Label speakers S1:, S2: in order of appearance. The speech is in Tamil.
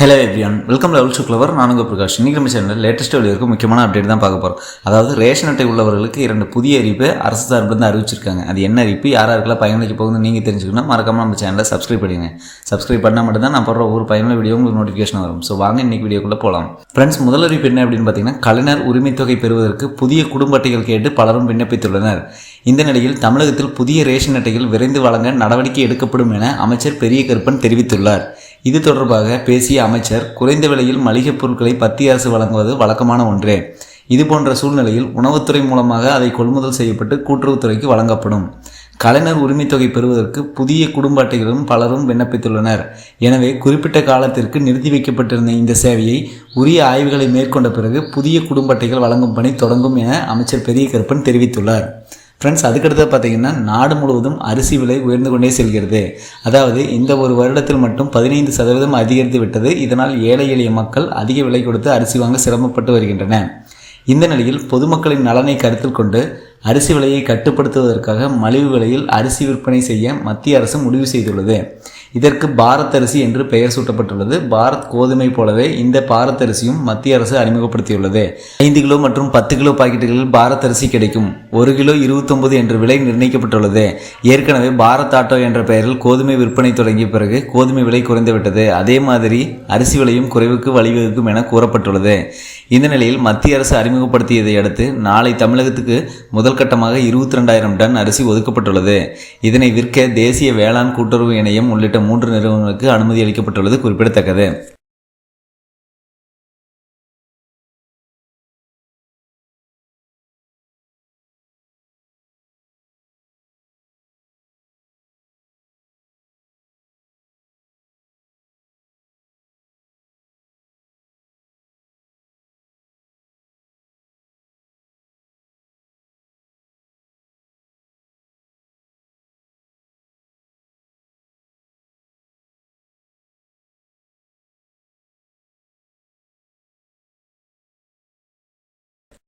S1: ஹலோ எவ்ரியான் வெல்கம் லெவல் சுக்லவர் நானுங்க பிரகாஷ். இன்றைக்கி நம்ம சேனலில் லேட்டஸ்ட் வெளியிருக்கு முக்கியமான அப்டேட் தான் பார்க்க போகிறோம் அதாவது ரேஷன் அட்டை உள்ளவர்களுக்கு இரண்டு புதிய அறிவிப்பு அரசு சார்பிலிருந்து அறிவிச்சிருக்காங்க. அது என்ன அறிவிப்பு யார் யாருக்கெல்லாம் பயனளிக்க போகுதுன்னு நீங்கள் தெரிஞ்சுக்கணும். மறக்காம நம்ம சேனலை சப்ஸ்கிரைப் பண்ணுங்க சப்ஸ்கிரைப் பண்ணால் மட்டும்தான் நான் போடுற ஒரு பயனுள்ள வீடியோ உங்களுக்கு நோட்டிஃபிகேஷன் வரும். ஸோ வாங்க இன்னைக்கு வீடியோக்குள்ளே போகலாம் ஃப்ரெண்ட்ஸ் முதல் அறிவிப்பு என்ன அப்படின்னு பார்த்தீங்கன்னா கலைஞர் உரிமைத்தொகை பெறுவதற்கு புதிய குடும்ப அட்டைகள் கேட்டு பலரும் விண்ணப்பித்துள்ளனர். இந்த நிலையில் தமிழகத்தில் புதிய ரேஷன் அட்டைகள் விரைந்து வழங்க நடவடிக்கை எடுக்கப்படும் என அமைச்சர் பெரிய கருப்பன் தெரிவித்துள்ளார். இது தொடர்பாக பேசிய அமைச்சர் குறைந்த விலையில் மளிகைப் பொருட்களை மத்திய அரசு வழங்குவது வழக்கமான ஒன்றே. இதுபோன்ற சூழ்நிலையில் உணவுத்துறை மூலமாக அதை கொள்முதல் செய்யப்பட்டு கூட்டுறவுத்துறைக்கு வழங்கப்படும். கலைஞர் உரிமைத்தொகை பெறுவதற்கு புதிய குடும்ப அட்டைகளும் பலரும் விண்ணப்பித்துள்ளனர். எனவே குறிப்பிட்ட காலத்திற்கு நிறுத்தி வைக்கப்பட்டிருந்த இந்த சேவையை உரிய ஆய்வுகளை மேற்கொண்ட பிறகு புதிய குடும்ப அட்டைகள் வழங்கும் பணி தொடங்கும் என அமைச்சர் பெரிய கருப்பன் தெரிவித்துள்ளார். ஃப்ரெண்ட்ஸ் அதுக்கடுத்து பார்த்தீங்கன்னா நாடு முழுவதும் அரிசி விலை உயர்ந்து கொண்டே செல்கிறது. அதாவது இந்த ஒரு வருடத்தில் மட்டும் பதினைந்து சதவீதம் அதிகரித்து விட்டது. இதனால் ஏழை எளிய மக்கள் அதிக விலை கொடுத்து அரிசி வாங்க சிரமப்பட்டு வருகின்றன இந்த நிலையில் பொதுமக்களின் நலனை கருத்தில் கொண்டு அரிசி விலையை கட்டுப்படுத்துவதற்காக மலிவு விலையில் அரிசி விற்பனை செய்ய மத்திய அரசு முடிவு செய்துள்ளது. இதற்கு பாரத் அரிசி என்று பெயர் சூட்டப்பட்டுள்ளது. பாரத் கோதுமை போலவே இந்த பாரத் அரிசியும் மத்திய அரசு அறிமுகப்படுத்தியுள்ளது. ஐந்து கிலோ மற்றும் பத்து கிலோ பாக்கெட்டுகளில் பாரத் அரிசி கிடைக்கும். ஒரு கிலோ இருபத்தொன்பது என்ற விலை நிர்ணயிக்கப்பட்டுள்ளது. ஏற்கனவே பாரத் ஆட்டோ என்ற பெயரில் கோதுமை விற்பனை தொடங்கிய பிறகு கோதுமை விலை குறைந்துவிட்டது. அதே மாதிரி அரிசி விலையும் குறைவுக்கு வழிவகுக்கும் என கூறப்பட்டுள்ளது. இந்த நிலையில் மத்திய அரசு அறிமுகப்படுத்தியதை அடுத்து நாளை தமிழகத்துக்கு முதல் முதல் கட்டமாக இருபத்தி ரெண்டாயிரம் டன் அரிசி ஒதுக்கப்பட்டுள்ளது. இதனை விற்க தேசிய வேளாண் கூட்டுறவு இணையம் உள்ளிட்ட மூன்று நிறுவனங்களுக்கு அனுமதி அளிக்கப்பட்டுள்ளது குறிப்பிடத்தக்கது.